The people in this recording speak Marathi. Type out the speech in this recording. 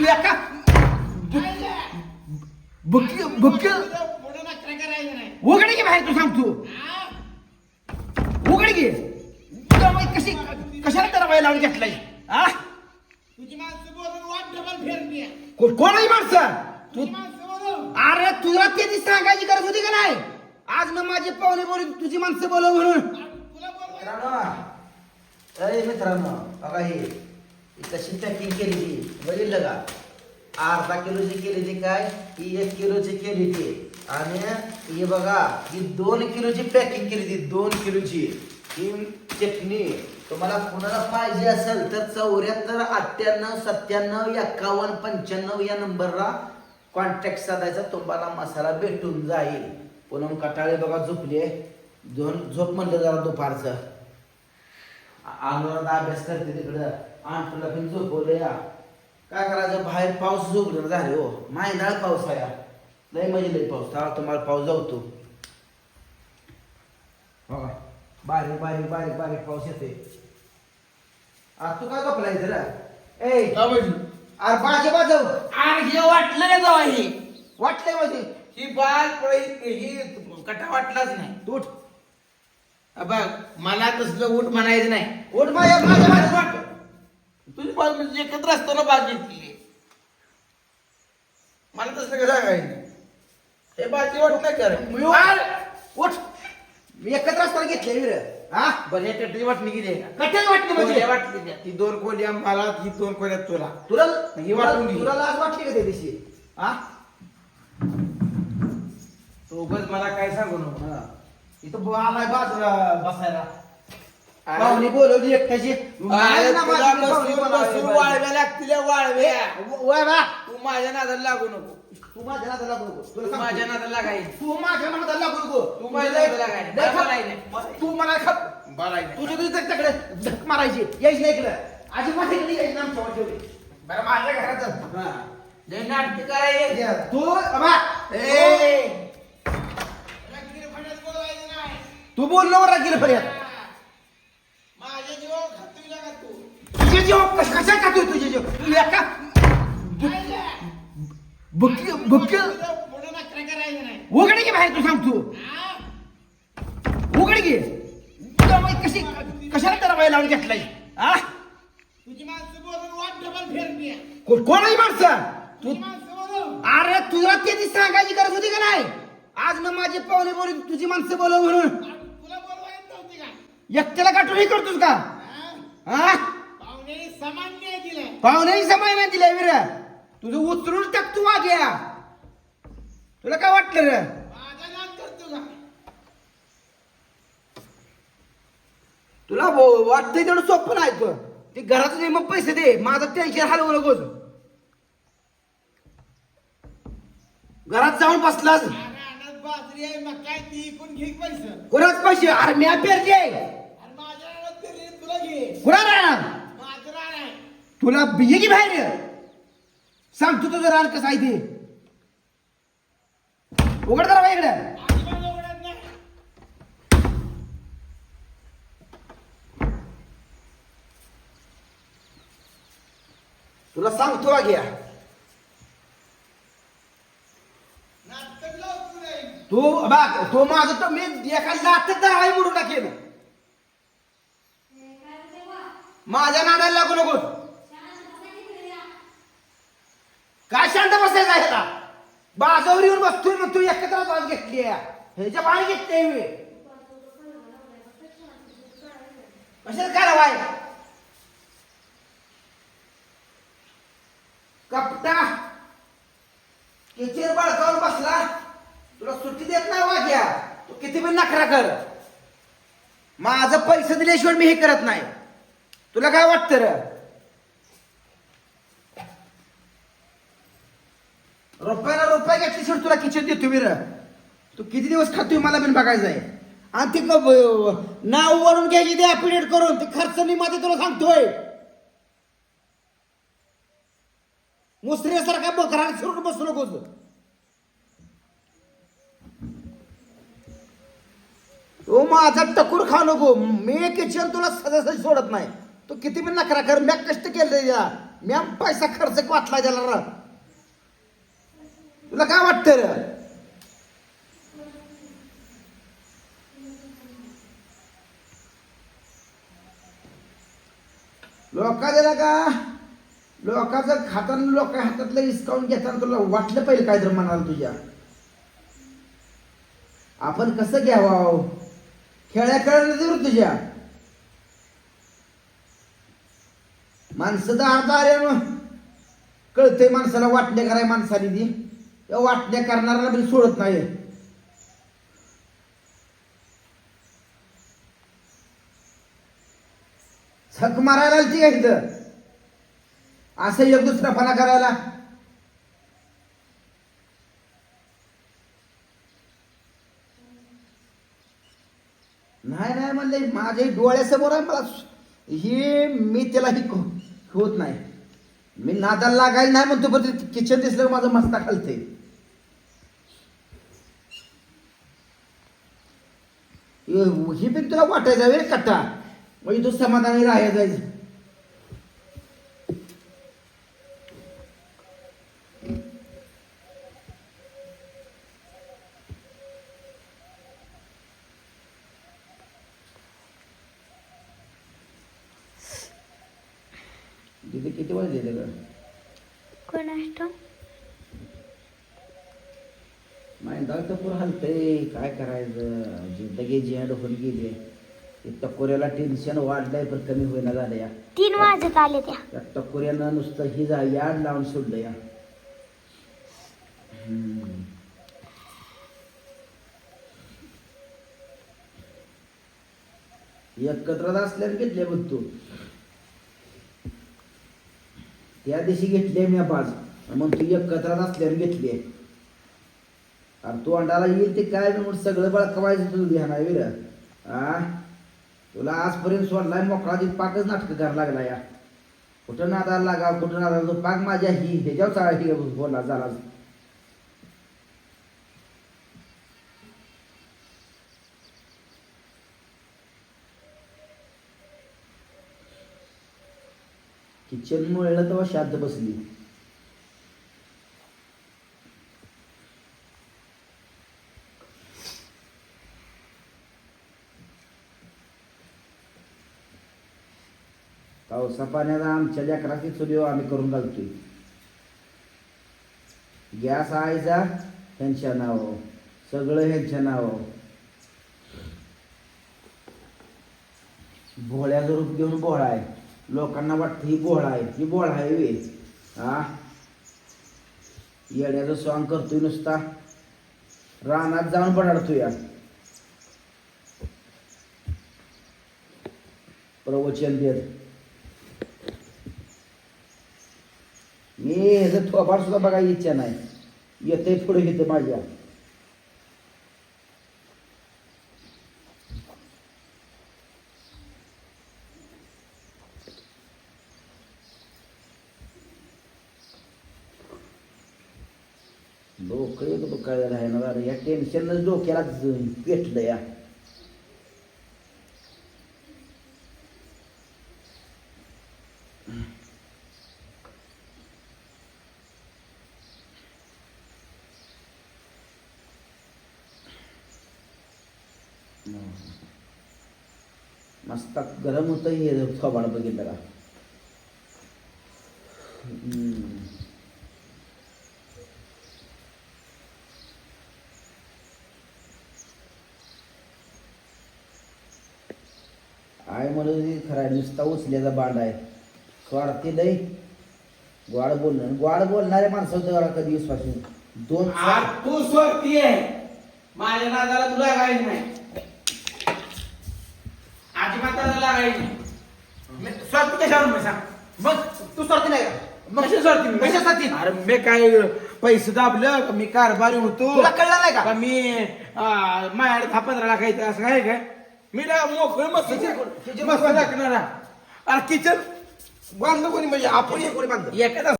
लेका। बुकी बुकी पुढे नखरे करायचं नाही उघड की बाहेर तू सांगतो हा? उघड की. कशी कशाला त्याला बाई लावून घेतलाय? आ? तुझी माणसं बोलून वाट डबल फेरली आहे. कोण आहे माणसं? तू अरे तुला ते सांगायची गरज होती का नाही? आज ना माझे पाहुणे बोली तुझी माणसं बोलव म्हणून. मित्रांनो अरे मित्रांनो बघा हे. तशी कशी पॅकिंग केली ती? बघितलं का अर्धा किलोची केली ती काय? ही एक किलोची केली ती. आणि ही बघा ही दोन किलोची पॅकिंग केली ती दोन किलोची ही चटणी. तुम्हाला कुणाला पाहिजे असेल तर चौऱ्याहत्तर अठ्ठ्याण्णव सत्त्याण्णव एक्कावन्न पंच्याण्णव या नंबरला कॉन्टॅक्ट साधायचा. तुम्हाला मसाला भेटून जाईल. पूनम कटाळे बघा झोपली दोन झोप म्हणलं जरा दुपारचं. अनुराधा अभ्यास करते तिकडं. आंटूला पण झोपवलं या काय करायचं? बाहेर पाऊस झोपलं झाले हो. मायनाळ पाऊस आहे हा. लय म्हणजे लय पाऊस. त्याला तुम्हाला पाऊस जाऊतो. बघा बारीक बारीक बारीक बारीक पाऊस येते आज तू काय कपलाय जरा ए? अरे बाजे बाजव अरे हे वाटलं जावा हे. वाटलंय माझे ही बाळ पळी ही कटा वाटलाच नाही. तू उठ. अ बघ मला तसलं उठ म्हणायचं नाही. उठ माझ्या माझ्या माझ्या वाट तुझी बाळ म्हणजे एकत्र असताना बाग घेतली. मला तसलं कसं सांगायचं हे बाजी वाटत नाही कर उठ. मी एकत्र असताना घेतले विर हा? बरं हे कटरी वाटणी किती आहे? का? कट्यात वाटली म्हणजे वाटली त्या. ती दोन कोल्या मला ही दोन कोल्या तुला. तुला ही वाटून घे. तुला लाज वाटली का त्या दिवशी? हा? तो उगाच मला काय सांगू नको. हा. इथं ब- आलाय बाजूला बसायला. अरे, पाहुणे बोलवली एकट्याची. अरे, नाही ना तुला माझी बसून पाहुणी बसून बोलावली वाळव्या लागतील या वाळव्या व- वय बा तू माझ्या नादाला लागू नको. तू माझ्या नादाला लागू नको. तू तुला माझ्या सांगतो. नादाला लागायची तू माझ्या नादाला लागू नको. तू माझ्या लय- नादाला. लय नाही. तू मला खप तुझ्या तुझ्या तकडे धक मारायची. यायची नाही इकडं. आजी माझ्या इकडे यायची ना आमच्या वाटेवर. बरं माझ्या घरात हा. लय नाटक करायचे तू अबा, ए तू बोललो बरं गेलं पर्यंत माझ्या खातोय का तू तुझे जीव कश- कशा खातोय तुझे जीव? तू एका पाहिजे. बुकी बुकी तुझं पुढे नखरे करायचं नाही. उघड की बाहेर तू सांगतो हा? उघड की तुला माहीत कशी कशाला त्याला बाई लावून घेतलाय? आ? तुझी माणसं बोलून वाट डबल फेरली. आहे. को- कोण आहे माणसं? तू तुझी माणसं बोलून. अरे तुला ते सांगायची गरज होती का नाही? आज ना माझी पाहुणे बोली तुझी माणसं बोलव म्हणून तुला बोलवायचं नव्हती का एकट्याला गाठून हे करतोस का? हा? हा? पाहुणे समान न्याय दिलाय पाहुण्याही समय नाही दिलाय विर. तुझं उचलून टाक तू वाग्या तुला काय वाटलं रे? माझा नाद करतो का? तुला ब- वाटतंय तेवढं सोपं नाही तू ते घराचं दे मग पैसे दे. माझं टेन्शन हलवू नकोस. घरात जाऊन बसलास. बाजरी आहे मग काय ती इकून घे पैसे. कोणाच पैसे? अरे मी पेरली आहे आणि माझ्या रानात पेरली तुला घे कुणा राहणार माझं रान आहे तुला ये की बाहेर? सांग तू तुझं रान कसं आहे ते? उघड जरा बाई इकडे. तुला सांगतो घ्या तू बघ तो माझं तर मी एका लाथेत दहा मोडून टाकेल माझ्या नादाला लागू नको काय शांत बसायचं आहे ह्याला बाजावर येऊन बसतोय मग तू एकत्र बाज घेतली ह्याच्या पाणी घेतली मी. कशाला काय बाय कपटा. किचेर बळकावून बसला? तुला सुट्टी देत नाही वाघ्या तू किती पण नखरा कर. माझं पैसे दिल्याशिवाय मी हे करत नाही. तुला काय वाटतं रे? रुपयाला रुपया घेतली सोड तुला किचन देतो मी रे. तू किती दिवस खातोय मला पण बघायचं आहे. आणि ते नाव वरून घ्यायची ते अपडेट करून ते खर्च निमध्ये तुला सांगतोय. मुसरीसारखा बकरा सोडून बसू नकोस. ओ माझा टकूर खा नको. मी किचन तुला सहजासहजी सोडत नाही. तो किती पण नकरा कर मी कष्ट केले या. म्या पैसा खर्च वाटला त्याला र. तुला काय वाटतं रे? लोका दिला का? लोकांचं खाताना लोक हातातलं हिसकावून घेताना तुला वाटलं पाहिजे काय तर म्हणाल तुझ्या. आपण कसं घ्यावं? खेळ्या खेळायला देऊ तुझ्या. माणसं तर अर्धा आले कळतंय माणसाला वाटण्या कराय माणसाने ती. त्या वाटण्या करणाऱ्याला पण सोडत नाही. थक मारायला ती का इथं? असं एक दुसरापणा करायला. नाही नाही म्हणले माझे डोळ्यासमोर आहे मला. हे मी त्याला ही होत नाही. मी नादाला लागायला नाही म्हणतो पण किचन दिसलं माझं मस्ता खालते ही पण तुला वाटायचा वेळ कट्टा. म्हणजे तू समाधानी राहायला जायचं तिथे किती वाजले का कोणाष्ट माहिती तर पुरं हलतंय. काय करायचं? जिंदगी झेंड होऊन गेली. टकोऱ्याला टेन्शन वाढलंय पण कमी होईना झालं या. तीन वाजत आले त्या. टकोऱ्यानं नुसतं ही जा याड लावून सोडलं या. एकत्र असल्याने घेतले बघ तू. त्या दिवशी घेतले मी पाच मग तू एकत्र असल्याने घेतली. अरे तू अंडाला येईल ते काय? म्हणून सगळं बळकवायचं तुझं ध्यान आहे विर आ? तुला आजपर्यंत सोडलाय मोकळा ती पाकच नाटक करायला लागला या. कुठं नादाला लागा कुठं नादाला तो पाक माझ्या ही ह्याच्यावर चाळा बोलला बोला झाला. किचन मुळे तेव्हा शांत बसली. पावसा पाण्याला आमच्या लेकराची चुली आम्ही करून घालतोय. गॅस आयचा ह्यांच्या नावं. सगळं ह्यांच्या नावं. भोळ्याचं रूप घेऊन भोळा आहे. लोकांना वाटतं ही गोळा आहे ही गोळा आहे वे हा येड्याचं सॉंग करतोय नुसता. रानात जाऊन बडाडतोय प्रवचन देत मी ह्याचं थोपाड सुद्धा बघायची इच्छा नाही. येते पुढे घेते माझ्या. डोकं येतो काय राहणार अरे या टेन्शनच डोक्याला ज- पेटलं या. मस्त गरम होतं हे थोबाड बघितलं का? आय म्हणून खरा नुसता उचल्याचा बांड आहे. स्वार्थी लय गोड बोलणं. गोड बोलणाऱ्या माणसाचं जरा कधी विश्वास. नाही. दोन आज तू स्वार्थी आहे. माझ्या नादाला तुला लागायचं नाही. अजिबात त्याला लागायचं नाही. मी- स्वार्थी कशावर मी सांग? मग तू स्वार्थी नाही का? मग कशा स्वार्थी मी? कशासाठी अरे मी काय पैसे दाबलं का मी कारभारी होतो. तुला कळलं नाही का? का मी आ, माझ्याकडे दहा पंधरा लाखायचं असं आहे काय? मी ना मोकळी मस्त मस्त टाकणारा अरे किचन बांधलं कोणी म्हणजे आपण हे कोणी बांधलं एखादा